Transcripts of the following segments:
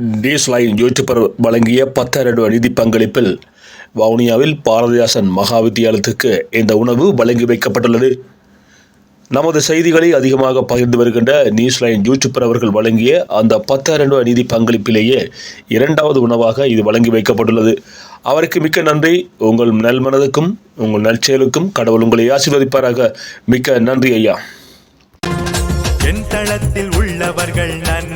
டிஸ்லைன் YouTuber வழங்கிய பத்தாயிரம் நிதி பங்களிப்பில் வவுனியாவில் பாரதிதாசன் மகா வித்தியாலயத்துக்கு இந்த உணவு வழங்கி வைக்கப்பட்டுள்ளது. நமது செய்திகளை அதிகமாக பகிர்ந்து வருகின்ற நியூஸ்லைன் யூடியூபர் அவர்கள் வழங்கிய அந்த பத்தாயிரம் ரூபாய் நிதி பங்களிப்பிலேயே இரண்டாவது உணவாக இது வழங்கி வைக்கப்பட்டுள்ளது. அவருக்கு மிக்க நன்றி. உங்கள் நல்மனதுக்கும் உங்கள் நற்செயலுக்கும் கடவுள் உங்களை ஆசீர்வதிப்பாராக. மிக்க நன்றி ஐயா. என் தளத்தில் உள்ளவர்கள் நன்றி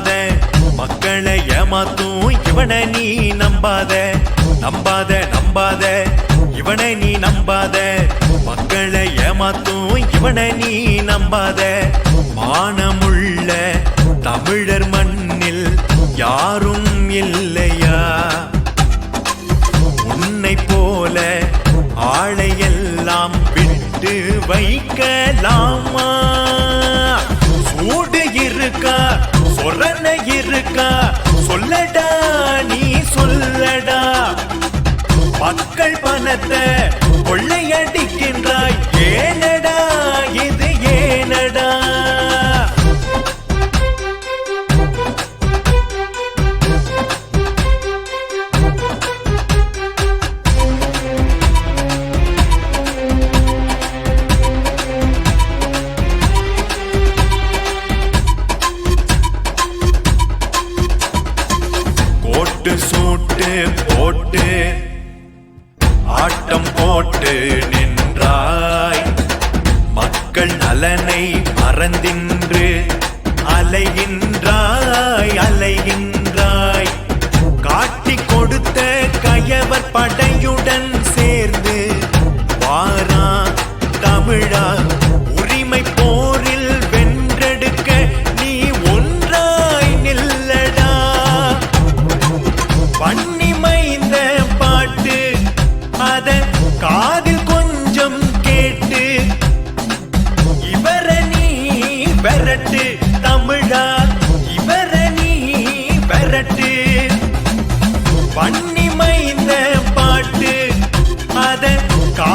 நம்பாத. மக்களை ஏமாத்தும் இவனை நீ நம்பாத. நம்பாத நம்பாத. இவனை நீ நம்பாத. மக்களை ஏமாத்தும் இவனை நீ நம்பாத. மானமுள்ள தமிழர் மண்ணில் யாரும் இல்லையா? உன்னை போல ஆளையெல்லாம் விட்டு வைக்கலாமா? சூடு இருக்கா? சொரண இருக்கா? சொல்லடா நீ சொல்லடா. மக்கள் பணத்தை கொள்ளையடிக்கின்றாய். ஏன் போட்டு ஆட்டம் போட்டு நின்றாய். மக்கள் நலனை மறந்தின்று அலைகின்றாய் அலைகின்ற காதில் கொஞ்சம் கேட்டு இவர நீ விரட்டு தமிழா இவர நீ விரட்டு. பண்ணி மைந்த பாட்டு அதன் கா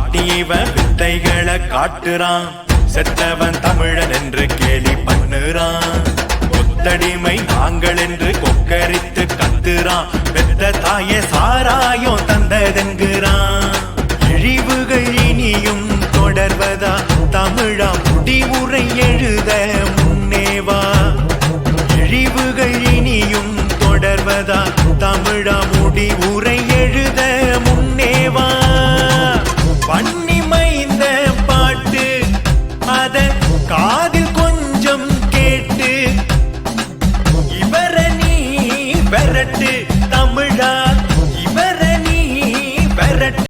வில்லம்பு காட்டியவன் வித்தைகளை காட்டுறான். செத்தவன் தமிழன் என்று கேலி பண்ணுறான். ஒத்தடிமை நாங்கள் என்று கொக்கரித்து கத்துறான். பெத்த தாய சாராயம் தந்ததென்கிறான். இழிவுகள் இனியும் தொடர்வதா? தமிழா முடிவுரை எழுத முன்னேவா? இழிவுகள் இனியும் தொடர்வதா? தமிழா முடிவுரை எழுத முன்னேவா? பண்ணி மைந்த பாட்டு. அத கா